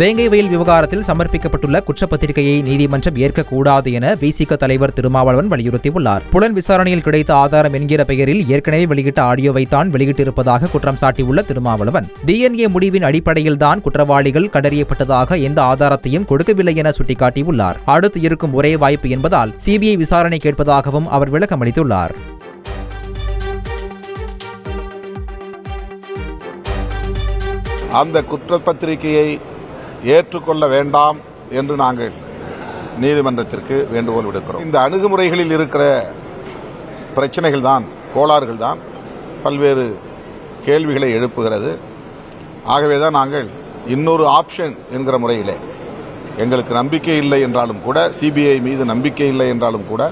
வேங்கை வயல் விவகாரத்தில் சமர்ப்பிக்கப்பட்டுள்ள குற்றப்பத்திரிகையை நீதிமன்றம் ஏற்கக்கூடாது என விசிக தலைவர் திருமாவளவன் வலியுறுத்தியுள்ளார். புலன் விசாரணையில் கிடைத்த ஆதாரம் என்கிற பெயரில் ஏற்கனவே வெளியிட்ட ஆடியோவை தான் வெளியிட்டிருப்பதாக குற்றம் சாட்டியுள்ள திருமாவளவன். டிஎன்ஏ முடிவின் அடிப்படையில்தான் குற்றவாளிகள் கண்டறியப்பட்டதாக எந்த ஆதாரத்தையும் கொடுக்கவில்லை என சுட்டிக்காட்டியுள்ளார். அடுத்து இருக்கும் ஒரே வாய்ப்பு என்பதால் சிபிஐ விசாரணை கேட்பதாகவும் அவர் விளக்கமளித்துள்ளார் அந்த குற்றப்பத்திரிகையை ஏற்றுக்கொள்ள வேண்டாம் என்று நாங்கள் நீதிமன்றத்திற்கு வேண்டுகோள் விடுக்கிறோம். இந்த அணுகுமுறைகளில் இருக்கிற பிரச்சனைகள் தான் கோளாறுகள் தான் பல்வேறு கேள்விகளை எழுப்புகிறது. ஆகவே தான் நாங்கள் இன்னொரு ஆப்ஷன் என்கிற முறையிலே எங்களுக்கு நம்பிக்கை இல்லை என்றாலும் கூட சிபிஐ மீது நம்பிக்கை இல்லை என்றாலும் கூட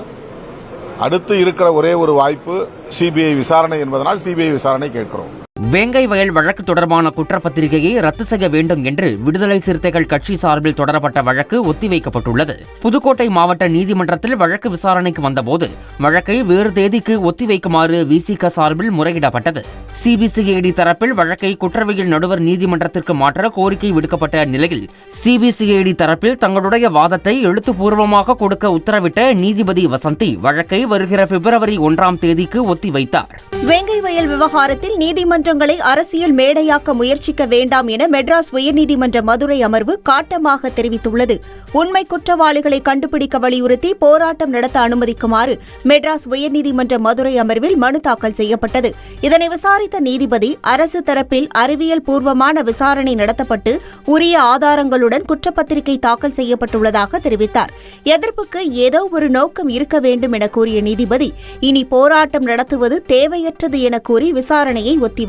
அடுத்து இருக்கிற ஒரே ஒரு வாய்ப்பு சிபிஐ விசாரணை என்பதனால் சிபிஐ விசாரணை கேட்கிறோம். வேங்கை வயல் வழக்கு தொடர்பான குற்றப்பத்திரிகையை ரத்து செய்ய வேண்டும் என்று விடுதலை சிறுத்தைகள் கட்சி சார்பில் தொடரப்பட்ட வழக்கு ஒத்திவைக்கப்பட்டுள்ளது. புதுக்கோட்டை மாவட்ட நீதிமன்றத்தில் வழக்கு விசாரணைக்கு வந்தபோது வழக்கை வேறு தேதிக்கு ஒத்திவைக்குமாறு விசிக சார்பில் முறையிடப்பட்டது. சிபிசிஐடி தரப்பில் வழக்கை குற்றவியல் நடுவர் நீதிமன்றத்திற்கு மாற்ற கோரிக்கை விடுக்கப்பட்ட நிலையில் சிபிசிஐடி தரப்பில் தங்களுடைய வாதத்தை எழுத்துப்பூர்வமாக கொடுக்க உத்தரவிட்ட நீதிபதி வசந்தி வழக்கை வருகிற பிப்ரவரி ஒன்றாம் தேதிக்கு ஒத்திவைத்தார். வெங்கை வயல் விவகாரத்தில் நீதிமன்றங்களை அரசியல் மேடையாக்க முயற்சிக்க வேண்டாம் என மெட்ராஸ் உயர்நீதிமன்ற மதுரை அமர்வு காட்டமாக தெரிவித்துள்ளது. உண்மை குற்றவாளிகளை கண்டுபிடிக்க வலியுறுத்தி போராட்டம் நடத்த அனுமதிக்குமாறு மெட்ராஸ் உயர்நீதிமன்ற மதுரை அமர்வில் மனு தாக்கல் செய்யப்பட்டது. இதனை விசாரித்த நீதிபதி அரசு தரப்பில் அறிவியல் பூர்வமான விசாரணை நடத்தப்பட்டு உரிய ஆதாரங்களுடன் குற்றப்பத்திரிகை தாக்கல் செய்யப்பட்டுள்ளதாக தெரிவித்தார். எதிர்ப்புக்கு ஏதோ ஒரு நோக்கம் இருக்க வேண்டும் என கூறிய நீதிபதி இனி போராட்டம் நடத்துவது தேவையற்றது என கூறி விசாரணையை ஒத்திவை